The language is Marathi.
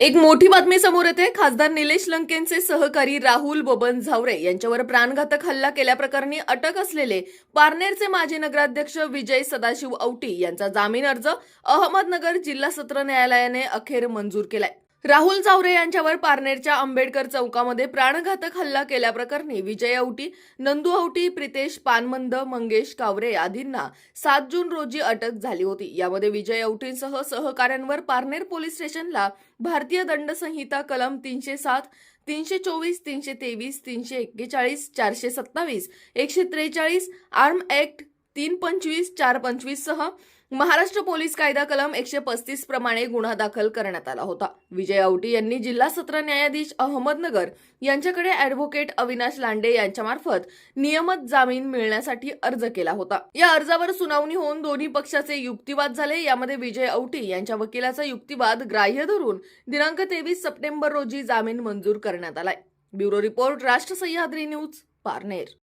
एक मोठी बातमी समोर येते. खासदार निलेश लंकेंचे सहकारी राहुल बबन झावरे यांच्यावर प्राणघातक हल्ला केल्याप्रकरणी अटक असलेले पारनेरचे माजी नगराध्यक्ष विजय सदाशिव औटी यांचा जामीन अर्ज अहमदनगर जिल्हा सत्र न्यायालयाने अखेर मंजूर केलाय. राहुल जावरे यांच्यावर पारनेरच्या आंबेडकर चौकामध्ये प्राणघातक हल्ला केल्याप्रकरणी विजय औटी नंदू औटी प्रितेश पानमंद मंगेश कावरे आदींना सात जून रोजी अटक झाली होती. यामध्ये विजय औटींसह सहकाऱ्यांवर पारनेर पोलीस स्टेशनला भारतीय दंड संहिता कलम तीनशे सात तीनशे चोवीस तीनशे तेवीस तीनशे एक्केचाळीस चारशे सत्तावीस एकशे त्रेचाळीस आर्म ऍक्ट तीन पंचवीस चार पंचवीस सह महाराष्ट्र पोलीस कायदा कलम एकशे पस्तीस प्रमाणे गुन्हा दाखल करण्यात आला होता. विजय औटी यांनी जिल्हा सत्र न्यायाधीश अहमदनगर यांच्याकडे अॅडव्होकेट अविनाश लांडे यांच्यामार्फत नियमित जामीन मिळण्यासाठी अर्ज केला होता. या अर्जावर सुनावणी होऊन दोन्ही पक्षाचे युक्तिवाद झाले. यामध्ये विजय औटी यांच्या वकिलाचा युक्तिवाद ग्राह्य धरून दिनांक तेवीस सप्टेंबर रोजी जामीन मंजूर करण्यात आलाय. ब्युरो रिपोर्ट राष्ट्र सह्याद्री न्यूज पारनेर.